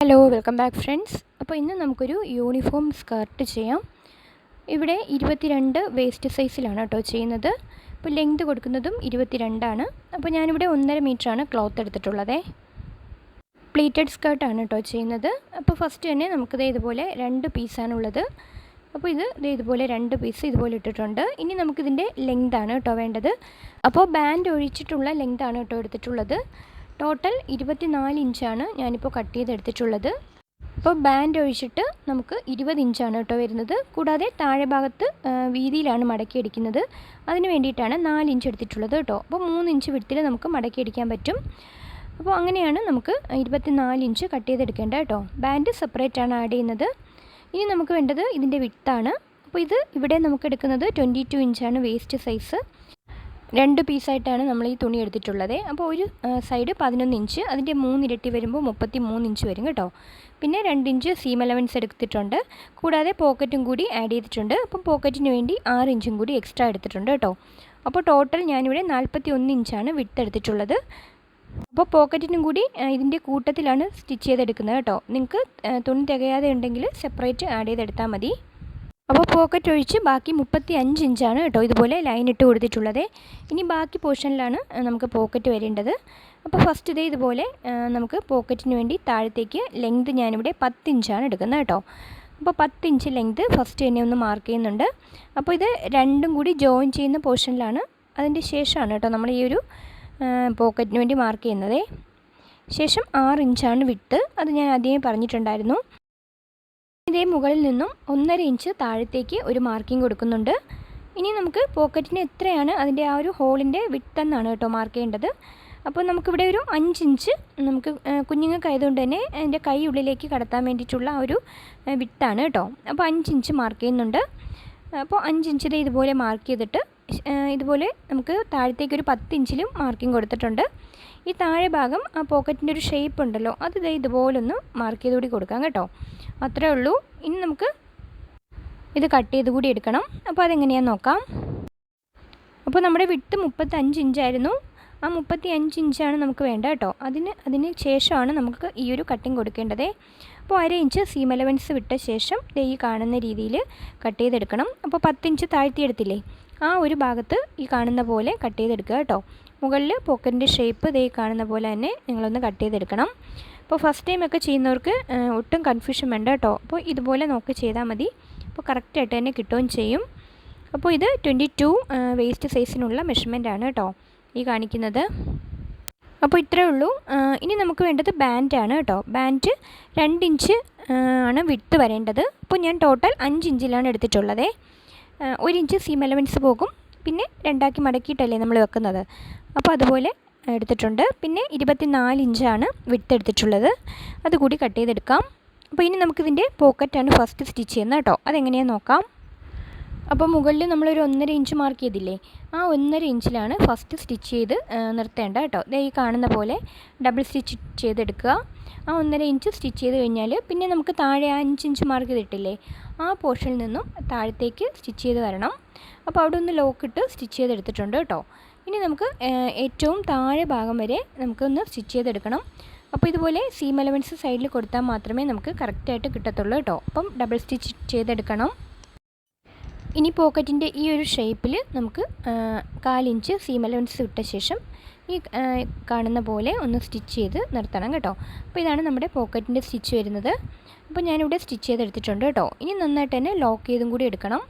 Hello welcome back friends അപ്പോൾ ഇന്ന് നമുക്കൊരു യൂണിഫോം സ്കർട്ട് ചെയ്യാം. ഇവിടെ ഇരുപത്തിരണ്ട് വേസ്റ്റ് സൈസിലാണ് കേട്ടോ ചെയ്യുന്നത്. അപ്പോൾ ലെങ്ത് കൊടുക്കുന്നതും ഇരുപത്തിരണ്ടാണ്. അപ്പോൾ ഞാനിവിടെ ഒന്നര ആണ് ക്ലോത്ത് എടുത്തിട്ടുള്ളത്. പ്ലീറ്റഡ് സ്കർട്ടാണ് കേട്ടോ ചെയ്യുന്നത്. അപ്പോൾ ഫസ്റ്റ് തന്നെ നമുക്കിത് ഇതുപോലെ രണ്ട് പീസാണുള്ളത് അപ്പോൾ ഇത് ഇതുപോലെ രണ്ട് പീസ് ഇതുപോലെ ഇട്ടിട്ടുണ്ട്. ഇനി നമുക്കിതിന്റെ ലെങ്താണ് കേട്ടോ വേണ്ടത്. അപ്പോൾ ബാൻഡ് ഒഴിച്ചിട്ടുള്ള ലെങ്താണ് കേട്ടോ എടുത്തിട്ടുള്ളത്. ടോട്ടൽ ഇരുപത്തിനാല് ഇഞ്ചാണ് ഞാനിപ്പോൾ കട്ട് ചെയ്തെടുത്തിട്ടുള്ളത്. അപ്പോൾ ബാൻഡ് ഒഴിച്ചിട്ട് നമുക്ക് ഇരുപത് ഇഞ്ചാണ് കേട്ടോ വരുന്നത്. കൂടാതെ താഴെ ഭാഗത്ത് വീതിയിലാണ് മടക്കി അടിക്കുന്നത്. അതിന് വേണ്ടിയിട്ടാണ് നാല് ഇഞ്ച് എടുത്തിട്ടുള്ളത് കേട്ടോ. അപ്പോൾ മൂന്ന് ഇഞ്ച് വിടത്തിൽ നമുക്ക് മടക്കി അടിക്കാൻ പറ്റും. അപ്പോൾ അങ്ങനെയാണ് നമുക്ക് ഇരുപത്തിനാല് ഇഞ്ച് കട്ട് ചെയ്തെടുക്കേണ്ടത് കേട്ടോ. ബാൻഡ് സെപ്പറേറ്റ് ആണ് ആഡ് ചെയ്യുന്നത്. ഇനി നമുക്ക് വേണ്ടത് ഇതിന്റെ വിത്താണ് അപ്പോൾ ഇത് ഇവിടെ നമുക്ക് എടുക്കുന്നത് ട്വന്റി ടു ഇഞ്ചാണ് വേസ്റ്റ് സൈസ് രണ്ട് പീസായിട്ടാണ് നമ്മൾ ഈ തുണി എടുത്തിട്ടുള്ളത്. അപ്പോൾ ഒരു സൈഡ് പതിനൊന്ന് ഇഞ്ച് അതിന്റെ മൂന്നിരട്ടി വരുമ്പോൾ മുപ്പത്തി മൂന്ന് ഇഞ്ച് വരും കേട്ടോ. പിന്നെ രണ്ട് ഇഞ്ച് സീം അലവൻസ് എടുത്തിട്ടുണ്ട്. കൂടാതെ പോക്കറ്റും കൂടി ആഡ് ചെയ്തിട്ടുണ്ട്. അപ്പം പോക്കറ്റിന് വേണ്ടി ആറ് ഇഞ്ചും കൂടി എക്സ്ട്രാ എടുത്തിട്ടുണ്ട് കേട്ടോ. അപ്പോൾ ടോട്ടൽ ഞാനിവിടെ നാൽപ്പത്തി ഒന്ന് ഇഞ്ചാണ് വിട്ട് എടുത്തിട്ടുള്ളത്. അപ്പോൾ പോക്കറ്റിനും കൂടി ഇതിന്റെ കൂട്ടത്തിലാണ് സ്റ്റിച്ച് ചെയ്തെടുക്കുന്നത് കേട്ടോ. നിങ്ങൾക്ക് തുണി തികയാതെ ഉണ്ടെങ്കിൽ സെപ്പറേറ്റ് ആഡ് ചെയ്തെടുത്താൽ മതി. അപ്പോൾ പോക്കറ്റ് ഒഴിച്ച് ബാക്കി മുപ്പത്തി അഞ്ച് ഇഞ്ചാണ് കേട്ടോ ഇതുപോലെ ലൈൻ ഇട്ട് കൊടുത്തിട്ടുള്ളത്. ഇനി ബാക്കി പോർഷനിലാണ് നമുക്ക് പോക്കറ്റ് വരേണ്ടത്. അപ്പോൾ ഫസ്റ്റ് ഇതേ ഇതുപോലെ നമുക്ക് പോക്കറ്റിന് വേണ്ടി താഴത്തേക്ക് ലെങ്ത് ഞാനിവിടെ പത്ത് ഇഞ്ചാണ് എടുക്കുന്നത് കേട്ടോ. അപ്പോൾ പത്ത് ഇഞ്ച് ലെങ്ത് ഫസ്റ്റ് തന്നെ ഒന്ന് മാർക്ക് ചെയ്യുന്നുണ്ട്. അപ്പോൾ ഇത് രണ്ടും കൂടി ജോയിൻ ചെയ്യുന്ന പോർഷനിലാണ് അതിന്റെ ശേഷമാണ് കേട്ടോ നമ്മൾ ഈ ഒരു പോക്കറ്റിന് വേണ്ടി മാർക്ക് ചെയ്യുന്നത്. ശേഷം ആറ് ഇഞ്ചാണ് വിട്ട് അത് ഞാൻ ആദ്യമേ പറഞ്ഞിട്ടുണ്ടായിരുന്നു. ഇതേ മുകളിൽ നിന്നും ഒന്നര ഇഞ്ച് താഴത്തേക്ക് ഒരു മാർക്കിംഗ് കൊടുക്കുന്നുണ്ട്. ഇനി നമുക്ക് പോക്കറ്റിന് എത്രയാണ് അതിന്റെ ആ ഒരു ഹോളിന്റെ വിട്ടെന്നാണ് കേട്ടോ മാർക്ക് ചെയ്യേണ്ടത്. അപ്പോൾ നമുക്കിവിടെ ഒരു അഞ്ച് ഇഞ്ച് നമുക്ക് കുഞ്ഞുങ്ങൾക്കായതുകൊണ്ട് തന്നെ അതിന്റെ കൈ ഉള്ളിലേക്ക് കടത്താൻ വേണ്ടിയിട്ടുള്ള ഒരു വിട്ടാണ് കേട്ടോ. അപ്പോൾ അഞ്ച് ഇഞ്ച് മാർക്ക് ചെയ്യുന്നുണ്ട്. അപ്പോൾ അഞ്ച് ഇഞ്ചിൽ ഇതുപോലെ മാർക്ക് ചെയ്തിട്ട് ഇതുപോലെ നമുക്ക് താഴത്തേക്ക് ഒരു പത്ത് ഇഞ്ചിലും മാർക്കിംഗ് കൊടുത്തിട്ടുണ്ട്. ഈ താഴെ ഭാഗം ആ പോക്കറ്റിന്റെ ഒരു ഷേപ്പ് ഉണ്ടല്ലോ അത് ഇതുപോലൊന്ന് മാർക്ക് ചെയ്തുകൂടി കൊടുക്കാം കേട്ടോ. അത്രേ ഉള്ളൂ. ഇനി നമുക്ക് ഇത് കട്ട് ചെയ്ത് കൂടി എടുക്കണം. അപ്പോൾ അതെങ്ങനെയാണെന്ന് നോക്കാം. അപ്പോൾ നമ്മുടെ വിട്ട് മുപ്പത്തഞ്ച് ഇഞ്ചായിരുന്നു ആ മുപ്പത്തി അഞ്ച് ഇഞ്ചാണ് നമുക്ക് വേണ്ട കേട്ടോ. അതിന് അതിന് ശേഷമാണ് നമുക്ക് ഈ ഒരു കട്ടിങ് കൊടുക്കേണ്ടത്. അപ്പോൾ അര ഇഞ്ച് സീം അലവൻസ് വിട്ട ശേഷം ഈ കാണുന്ന രീതിയിൽ കട്ട് ചെയ്തെടുക്കണം. അപ്പോൾ പത്തിഞ്ച് താഴ്ത്തിയെടുത്തില്ലേ? ആ ഒരു ഭാഗത്ത് ഈ കാണുന്ന പോലെ കട്ട് ചെയ്തെടുക്കുക കേട്ടോ. മുകളിൽ പോക്കറ്റിന്റെ ഷേപ്പ് ഈ കാണുന്ന പോലെ തന്നെ നിങ്ങളൊന്ന് കട്ട് ചെയ്തെടുക്കണം. അപ്പോൾ ഫസ്റ്റ് ടൈം ഒക്കെ ചെയ്യുന്നവർക്ക് ഒട്ടും കൺഫ്യൂഷൻ വേണ്ട കേട്ടോ. അപ്പോൾ ഇതുപോലെ നോക്കി ചെയ്താൽ മതി. അപ്പോൾ കറക്റ്റായിട്ട് തന്നെ കിട്ടുകയും ചെയ്യും. അപ്പോൾ ഇത് ട്വന്റി ടു വേസ്റ്റ് സൈസിനുള്ള മെഷർമെന്റ് ആണ് കേട്ടോ ഈ കാണിക്കുന്നത്. അപ്പോൾ ഇത്രയേ ഉള്ളൂ. ഇനി നമുക്ക് വേണ്ടത് ബാൻഡാണ് കേട്ടോ. ബാൻഡ് രണ്ട് ഇഞ്ച് ആണ് വിട്ട് വരേണ്ടത്. അപ്പോൾ ഞാൻ ടോട്ടൽ അഞ്ച് ഇഞ്ചിലാണ് എടുത്തിട്ടുള്ളത്. ഒരു ഇഞ്ച് സീം എലവൻസ് പോകും. പിന്നെ രണ്ടാക്കി മടക്കിയിട്ടല്ലേ നമ്മൾ വെക്കുന്നത്. അപ്പോൾ അതുപോലെ എടുത്തിട്ടുണ്ട്. പിന്നെ ഇരുപത്തിനാല് ഇഞ്ചാണ് വിട്ട് എടുത്തിട്ടുള്ളത്. അതുകൂടി കട്ട് ചെയ്തെടുക്കാം. അപ്പോൾ ഇനി നമുക്കിതിന്റെ പോക്കറ്റാണ് ഫസ്റ്റ് സ്റ്റിച്ച് ചെയ്യുന്നത് കേട്ടോ. അതെങ്ങനെയാണെന്ന് നോക്കാം. അപ്പോൾ മുകളിൽ നമ്മളൊരു ഒന്നര ഇഞ്ച് മാർക്ക് ചെയ്തില്ലേ? ആ ഒന്നര ഇഞ്ചിലാണ് ഫസ്റ്റ് സ്റ്റിച്ച് ചെയ്ത് നിർത്തേണ്ട കേട്ടോ. ദേ ഈ കാണുന്ന പോലെ ഡബിൾ സ്റ്റിച്ച് ചെയ്തെടുക്കുക. ആ ഒന്നര ഇഞ്ച് സ്റ്റിച്ച് ചെയ്ത് കഴിഞ്ഞാൽ പിന്നെ നമുക്ക് താഴെ ആ അഞ്ച് ഇഞ്ച് മാർക്ക് ചെയ്തിട്ടില്ലേ ആ പോർഷനിൽ നിന്നും താഴത്തേക്ക് സ്റ്റിച്ച് ചെയ്ത് വരണം. അപ്പോൾ അവിടെ ഒന്ന് ലോക്കിട്ട് സ്റ്റിച്ച് ചെയ്തെടുത്തിട്ടുണ്ട് കേട്ടോ. ഇനി നമുക്ക് ഏറ്റവും താഴെ ഭാഗം വരെ നമുക്കൊന്ന് സ്റ്റിച്ച് ചെയ്തെടുക്കണം. അപ്പോൾ ഇതുപോലെ സീം എലമെന്റ്സ് സൈഡിൽ കൊടുത്താൽ മാത്രമേ നമുക്ക് കറക്റ്റായിട്ട് കിട്ടത്തുള്ളൂ കേട്ടോ അപ്പം ഡബിൾ സ്റ്റിച്ച് ചെയ്തെടുക്കണം. ഇനി പോക്കറ്റിന്റെ ഈ ഒരു ഷേപ്പിൽ നമുക്ക് കാലിഞ്ച് സീം അലവൻസ് ഇട്ട ശേഷം ഈ കാണുന്ന പോലെ ഒന്ന് സ്റ്റിച്ച് ചെയ്ത് നിർത്തണം കേട്ടോ. അപ്പോൾ ഇതാണ് നമ്മുടെ പോക്കറ്റിന്റെ സ്റ്റിച്ച് വരുന്നത്. അപ്പോൾ ഞാനിവിടെ സ്റ്റിച്ച് ചെയ്തെടുത്തിട്ടുണ്ട് കേട്ടോ ഇനി നന്നായിട്ട് തന്നെ ലോക്ക് ചെയ്തും കൂടി എടുക്കണം.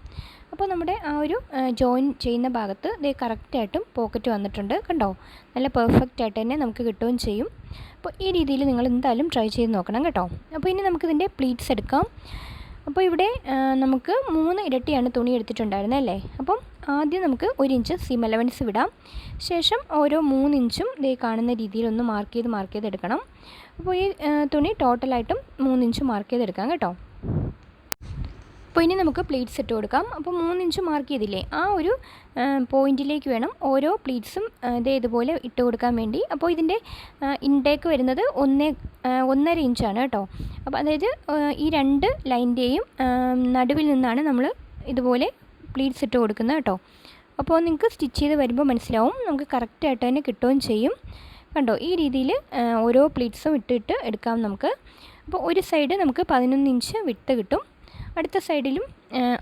അപ്പോൾ നമ്മുടെ ആ ഒരു ജോയിൻ ചെയ്യുന്ന ഭാഗത്ത് ഇത് കറക്റ്റായിട്ടും പോക്കറ്റ് വന്നിട്ടുണ്ട് കണ്ടോ? നല്ല പെർഫെക്റ്റ് ആയിട്ട് തന്നെ നമുക്ക് കിട്ടുകയും ചെയ്യും. അപ്പോൾ ഈ രീതിയിൽ നിങ്ങൾ എന്തായാലും ട്രൈ ചെയ്ത് നോക്കണം കേട്ടോ. അപ്പോൾ ഇനി നമുക്കിതിന്റെ പ്ലീറ്റ്സ് എടുക്കാം. അപ്പോൾ ഇവിടെ നമുക്ക് മൂന്ന് ഇരട്ടിയാണ് തുണി എടുത്തിട്ടുണ്ടായിരുന്നത് അല്ലേ? അപ്പം ആദ്യം നമുക്ക് ഒരു ഇഞ്ച് സീം അലവൻസ് വിടാം ശേഷം ഓരോ മൂന്ന് ഇഞ്ചും ഇതേ കാണുന്ന രീതിയിൽ ഒന്ന് മാർക്ക് ചെയ്ത് മാർക്ക് ചെയ്തെടുക്കണം. അപ്പോൾ ഈ തുണി ടോട്ടലായിട്ടും മൂന്ന് ഇഞ്ച് മാർക്ക് ചെയ്തെടുക്കാം കേട്ടോ. അപ്പോൾ ഇനി നമുക്ക് പ്ലീറ്റ്സ് ഇട്ട് കൊടുക്കാം. അപ്പോൾ മൂന്ന് ഇഞ്ച് മാർക്ക് ചെയ്തില്ലേ? ആ ഒരു പോയിന്റിലേക്ക് വേണം ഓരോ പ്ലീറ്റ്സും ഇതേ ഇതുപോലെ ഇട്ട് കൊടുക്കാൻ വേണ്ടി. അപ്പോൾ ഇതിന്റെ ഇൻടേക്ക് വരുന്നത് ഒന്നേ ഒന്നര ഇഞ്ചാണ് കേട്ടോ. അപ്പോൾ അതായത് ഈ രണ്ട് ലൈന്റെയും നടുവിൽ നിന്നാണ് നമ്മൾ ഇതുപോലെ പ്ലീറ്റ്സ് ഇട്ട് കൊടുക്കുന്നത് കേട്ടോ. അപ്പോൾ നിങ്ങൾക്ക് സ്റ്റിച്ച് ചെയ്ത് വരുമ്പോൾ മനസ്സിലാവും. നമുക്ക് കറക്റ്റായിട്ട് തന്നെ കിട്ടുകയും ചെയ്യും. കണ്ടോ? ഈ രീതിയിൽ ഓരോ പ്ലീറ്റ്സും ഇട്ടിട്ട് എടുക്കാം നമുക്ക്. അപ്പോൾ ഒരു സൈഡ് നമുക്ക് പതിനൊന്ന് ഇഞ്ച് വിട്ട് കിട്ടും. അടുത്ത സൈഡിലും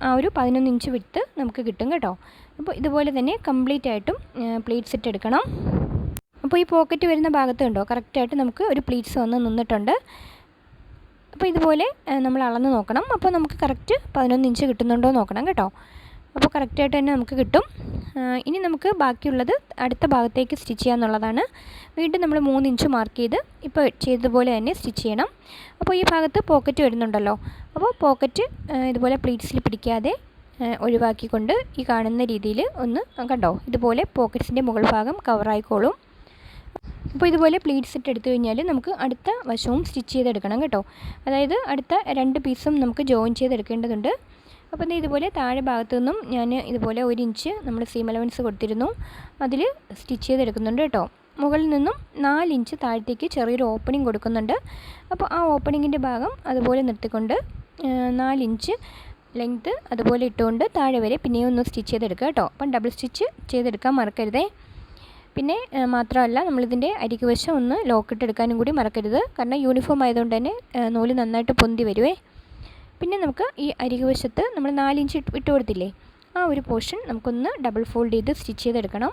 ആ ഒരു പതിനൊന്ന് ഇഞ്ച് വിട്ട് നമുക്ക് കിട്ടും കേട്ടോ. അപ്പോൾ ഇതുപോലെ തന്നെ കംപ്ലീറ്റ് ആയിട്ടും പ്ലീറ്റ്സ് ഇട്ടെടുക്കണം അപ്പോൾ ഈ പോക്കറ്റ് വരുന്ന ഭാഗത്ത് കണ്ടോ? കറക്റ്റായിട്ട് നമുക്ക് ഒരു പ്ലീറ്റ്സ് വന്ന് നിന്നിട്ടുണ്ട്. അപ്പോൾ ഇതുപോലെ നമ്മൾ അളന്ന് നോക്കണം. അപ്പോൾ നമുക്ക് കറക്റ്റ് പതിനൊന്ന് ഇഞ്ച് കിട്ടുന്നുണ്ടോ നോക്കണം കേട്ടോ. അപ്പോൾ കറക്റ്റായിട്ട് തന്നെ നമുക്ക് കിട്ടും. ഇനി നമുക്ക് ബാക്കിയുള്ളത് അടുത്ത ഭാഗത്തേക്ക് സ്റ്റിച്ച് ചെയ്യാന്നുള്ളതാണ് വീണ്ടും നമ്മൾ മൂന്ന് ഇഞ്ച് മാർക്ക് ചെയ്ത് ഇപ്പോൾ ചെയ്തതുപോലെ തന്നെ സ്റ്റിച്ച് ചെയ്യണം. അപ്പോൾ ഈ ഭാഗത്ത് പോക്കറ്റ് വരുന്നുണ്ടല്ലോ. അപ്പോൾ പോക്കറ്റ് ഇതുപോലെ പ്ലീറ്റ്സിൽ പിടിക്കാതെ ഒഴിവാക്കിക്കൊണ്ട് ഈ കാണുന്ന രീതിയിൽ ഒന്ന് കണ്ടോ? ഇതുപോലെ പോക്കറ്റ്സിന്റെ മുകൾ ഭാഗം കവറായിക്കോളും അപ്പോൾ ഇതുപോലെ പ്ലീറ്റ്സ് ഇട്ട് എടുത്തു കഴിഞ്ഞാൽ നമുക്ക് അടുത്ത വശവും സ്റ്റിച്ച് ചെയ്തെടുക്കണം കേട്ടോ. അതായത് അടുത്ത രണ്ട് പീസും നമുക്ക് ജോയിൻ ചെയ്തെടുക്കേണ്ടതുണ്ട്. അപ്പോൾ ഇതുപോലെ താഴെ ഭാഗത്തു നിന്നും ഞാൻ ഇതുപോലെ ഒരു ഇഞ്ച് നമ്മൾ സീം അലവൻസ് കൊടുത്തിരുന്നു. അതിൽ സ്റ്റിച്ച് ചെയ്തെടുക്കുന്നുണ്ട് കേട്ടോ. മുകളിൽ നിന്നും നാല് ഇഞ്ച് താഴത്തേക്ക് ചെറിയൊരു ഓപ്പണിംഗ് കൊടുക്കുന്നുണ്ട്. അപ്പോൾ ആ ഓപ്പണിങ്ങിന്റെ ഭാഗം അതുപോലെ നിർത്തിക്കൊണ്ട് നാലിഞ്ച് ലെങ്ത്ത് അതുപോലെ ഇട്ടുകൊണ്ട് താഴെ വരെ പിന്നെയും ഒന്ന് സ്റ്റിച്ച് ചെയ്തെടുക്കുക കേട്ടോ. അപ്പം ഡബിൾ സ്റ്റിച്ച് ചെയ്തെടുക്കാൻ മറക്കരുതേ. പിന്നെ മാത്രമല്ല നമ്മളിതിന്റെ അരികുവശം ഒന്ന് ലോക്കിട്ടെടുക്കാനും കൂടി മറക്കരുത്. കാരണം യൂണിഫോം ആയതുകൊണ്ട് തന്നെ നൂൽ നന്നായിട്ട് പൊന്തി വരുവേ. പിന്നെ നമുക്ക് ഈ അരികുവശത്ത് നമ്മൾ നാലിഞ്ച് ഇട്ട് കൊടുത്തില്ലേ ആ ഒരു പോർഷൻ നമുക്കൊന്ന് ഡബിൾ ഫോൾഡ് ചെയ്ത് സ്റ്റിച്ച് ചെയ്തെടുക്കണം.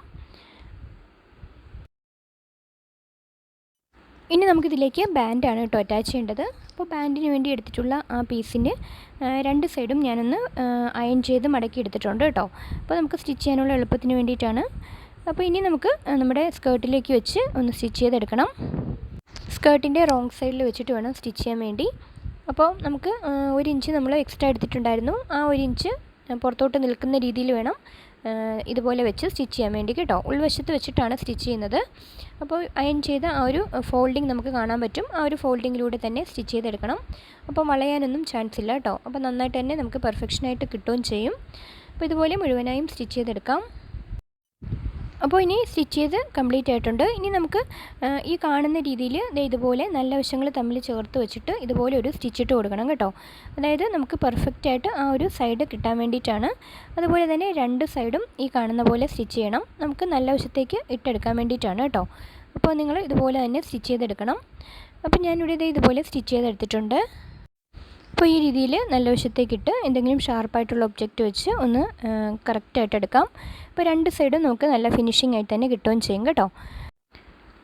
ഇനി നമുക്കിതിലേക്ക് ബാൻഡാണ് കേട്ടോ അറ്റാച്ച് ചെയ്യേണ്ടത്. അപ്പോൾ ബാൻഡിന് വേണ്ടി എടുത്തിട്ടുള്ള ആ പീസിന്റെ രണ്ട് സൈഡും ഞാനൊന്ന് അയൺ ചെയ്ത് മടക്കി എടുത്തിട്ടുണ്ട് കേട്ടോ. അപ്പോൾ നമുക്ക് സ്റ്റിച്ച് ചെയ്യാനുള്ള എളുപ്പത്തിന് വേണ്ടിയിട്ടാണ്. അപ്പോൾ ഇനി നമുക്ക് നമ്മുടെ സ്കേർട്ടിലേക്ക് വെച്ച് ഒന്ന് സ്റ്റിച്ച് ചെയ്തെടുക്കണം. സ്കേർട്ടിന്റെ റോങ് സൈഡിൽ വെച്ചിട്ട് വേണം സ്റ്റിച്ച് ചെയ്യാൻ വേണ്ടി. അപ്പോൾ നമുക്ക് ഒരു ഇഞ്ച് നമ്മൾ എക്സ്ട്രാ എടുത്തിട്ടുണ്ടായിരുന്നു. ആ ഒരു ഇഞ്ച് പുറത്തോട്ട് നിൽക്കുന്ന രീതിയിൽ വേണം ഇതുപോലെ വെച്ച് സ്റ്റിച്ച് ചെയ്യാൻ വേണ്ടി കേട്ടോ. ഉൾവശത്ത് വെച്ചിട്ടാണ് സ്റ്റിച്ച് ചെയ്യുന്നത്. അപ്പോൾ അയൺ ചെയ്ത ആ ഒരു ഫോൾഡിങ് നമുക്ക് കാണാൻ പറ്റും. ആ ഒരു ഫോൾഡിങ്ങിലൂടെ തന്നെ സ്റ്റിച്ച് ചെയ്തെടുക്കണം. അപ്പോൾ വളയാനൊന്നും ചാൻസ് ഇല്ല കേട്ടോ. അപ്പോൾ നന്നായിട്ട് തന്നെ നമുക്ക് പെർഫെക്ഷനായിട്ട് കിട്ടുകയും ചെയ്യും. അപ്പോൾ ഇതുപോലെ മുഴുവനായും സ്റ്റിച്ച് ചെയ്തെടുക്കാം. അപ്പോൾ ഇനി സ്റ്റിച്ച് ചെയ്ത് കംപ്ലീറ്റ് ആയിട്ടുണ്ട്. ഇനി നമുക്ക് ഈ കാണുന്ന രീതിയിൽ ഇതുപോലെ നല്ല വശങ്ങൾ തമ്മിൽ ചേർത്ത് വെച്ചിട്ട് ഇതുപോലെ ഒരു സ്റ്റിച്ച് ഇട്ട് കൊടുക്കണം കേട്ടോ. അതായത് നമുക്ക് പെർഫെക്റ്റ് ആയിട്ട് ആ ഒരു സൈഡ് കിട്ടാൻ വേണ്ടിയിട്ടാണ്. അതുപോലെ തന്നെ രണ്ട് സൈഡും ഈ കാണുന്ന പോലെ സ്റ്റിച്ച് ചെയ്യണം. നമുക്ക് നല്ല വശത്തേക്ക് ഇട്ടെടുക്കാൻ വേണ്ടിയിട്ടാണ് കേട്ടോ. അപ്പോൾ നിങ്ങൾ ഇതുപോലെ തന്നെ സ്റ്റിച്ച് ചെയ്തെടുക്കണം. അപ്പോൾ ഞാനിവിടെ ഇതുപോലെ സ്റ്റിച്ച് ചെയ്തെടുത്തിട്ടുണ്ട്. അപ്പോൾ ഈ രീതിയിൽ നല്ല വശത്തേക്കിട്ട് എന്തെങ്കിലും ഷാർപ്പായിട്ടുള്ള ഒബ്ജക്റ്റ് വെച്ച് ഒന്ന് കറക്റ്റായിട്ട് എടുക്കാം. അപ്പോൾ രണ്ട് സൈഡും നമുക്ക് നല്ല ഫിനിഷിംഗ് ആയിട്ട് തന്നെ കിട്ടുകയും ചെയ്യും കേട്ടോ.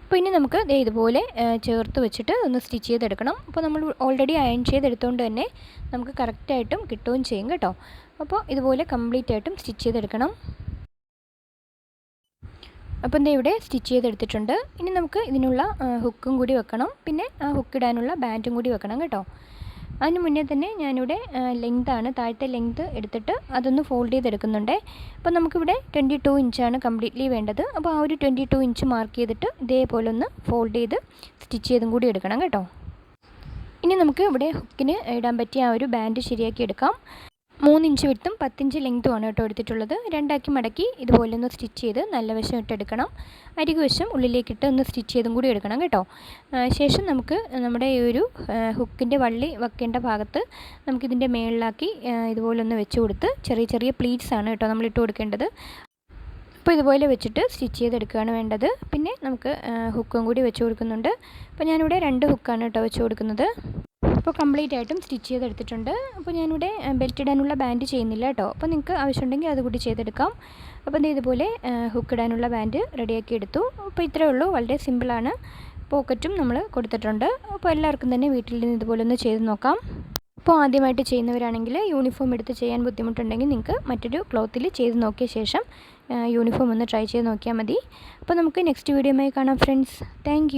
അപ്പോൾ ഇനി നമുക്ക് ദേ ഇതുപോലെ ചേർത്ത് വെച്ചിട്ട് ഒന്ന് സ്റ്റിച്ച് ചെയ്തെടുക്കണം. അപ്പോൾ നമ്മൾ ഓൾറെഡി അയൺ ചെയ്തെടുത്തുകൊണ്ട് തന്നെ നമുക്ക് കറക്റ്റായിട്ടും കിട്ടുകയും ചെയ്യും കേട്ടോ. അപ്പോൾ ഇതുപോലെ കംപ്ലീറ്റ് ആയിട്ടും സ്റ്റിച്ച് ചെയ്തെടുക്കണം. അപ്പോൾ എന്താ ഇവിടെ സ്റ്റിച്ച് ചെയ്തെടുത്തിട്ടുണ്ട്. ഇനി നമുക്ക് ഇതിനുള്ള ഹുക്കും കൂടി വെക്കണം. പിന്നെ ആ ഹുക്കിടാനുള്ള ബാൻഡും കൂടി വെക്കണം കേട്ടോ. അതിന് മുന്നേ തന്നെ ഞാനിവിടെ ലെങ്താണ് താഴത്തെ ലെങ്ത് എടുത്തിട്ട് അതൊന്ന് ഫോൾഡ് ചെയ്തെടുക്കുന്നുണ്ട്. അപ്പോൾ നമുക്കിവിടെ ട്വന്റി ടു ഇഞ്ചാണ് കംപ്ലീറ്റ്ലി വേണ്ടത്. അപ്പോൾ ആ ഒരു ട്വന്റി ടു ഇഞ്ച് മാർക്ക് ചെയ്തിട്ട് ഇതേപോലെ ഒന്ന് ഫോൾഡ് ചെയ്ത് സ്റ്റിച്ച് ചെയ്തും കൂടി എടുക്കണം കേട്ടോ. ഇനി നമുക്ക് ഇവിടെ ഹുക്കിന് ഇടാൻ പറ്റിയ ആ ഒരു ബാൻഡ് ശരിയാക്കി എടുക്കാം. മൂന്നിഞ്ച് വിട്ടും പത്തിഞ്ച് ആണ് കേട്ടോ എടുത്തിട്ടുള്ളത്. രണ്ടാക്കി മടക്കി ഇതുപോലെ ഒന്ന് സ്റ്റിച്ച് ചെയ്ത് നല്ല വശം ഇട്ടെടുക്കണം അരികു വശം ഉള്ളിലേക്കിട്ട് ഒന്ന് സ്റ്റിച്ച് ചെയ്തും കൂടി എടുക്കണം കേട്ടോ. ശേഷം നമുക്ക് നമ്മുടെ ഈ ഒരു ഹുക്കിന്റെ വള്ളി വെക്കേണ്ട ഭാഗത്ത് നമുക്കിതിന്റെ മേളിലാക്കി ഇതുപോലെ ഒന്ന് വെച്ച് കൊടുത്ത് ചെറിയ ചെറിയ പ്ലീറ്റ്സ് ആണ് കേട്ടോ നമ്മൾ ഇട്ട് കൊടുക്കേണ്ടത്. അപ്പോൾ ഇതുപോലെ വെച്ചിട്ട് സ്റ്റിച്ച് ചെയ്തെടുക്കുകയാണ് വേണ്ടത്. പിന്നെ നമുക്ക് ഹുക്കും കൂടി വെച്ച് കൊടുക്കുന്നുണ്ട്. അപ്പോൾ ഞാനിവിടെ രണ്ട് ഹുക്കാണ് കേട്ടോ വെച്ച് കൊടുക്കുന്നത്. അപ്പോൾ കംപ്ലീറ്റ് ആയിട്ടും സ്റ്റിച്ച് ചെയ്തെടുത്തിട്ടുണ്ട്. അപ്പോൾ ഞാനിവിടെ ബെൽറ്റ് ഇടാനുള്ള ബാൻഡ് ചെയ്യുന്നില്ല കേട്ടോ. അപ്പോൾ നിങ്ങൾക്ക് ആവശ്യമുണ്ടെങ്കിൽ അതുകൂടി ചെയ്തെടുക്കാം. അപ്പോൾ ഇത് ഇതുപോലെ ഹുക്ക് ഇടാനുള്ള ബാൻഡ് റെഡിയാക്കി എടുത്തു. അപ്പോൾ ഇത്രയേ ഉള്ളൂ. വളരെ സിമ്പിളാണ് പോക്കറ്റും നമ്മൾ കൊടുത്തിട്ടുണ്ട്. അപ്പോൾ എല്ലാവർക്കും തന്നെ വീട്ടിൽ നിന്ന് ഇതുപോലെ ഒന്ന് ചെയ്ത് നോക്കാം. ഇപ്പോൾ ആദ്യമായിട്ട് ചെയ്യുന്നവരാണെങ്കിൽ യൂണിഫോം എടുത്ത് ചെയ്യാൻ ബുദ്ധിമുട്ടുണ്ടെങ്കിൽ നിങ്ങൾക്ക് മറ്റൊരു ക്ലോത്തിൽ ചെയ്ത് നോക്കിയ ശേഷം യൂണിഫോം ഒന്ന് ട്രൈ ചെയ്ത് നോക്കിയാൽ മതി. അപ്പോൾ നമുക്ക് നെക്സ്റ്റ് വീഡിയോയുമായി കാണാം ഫ്രണ്ട്സ് താങ്ക്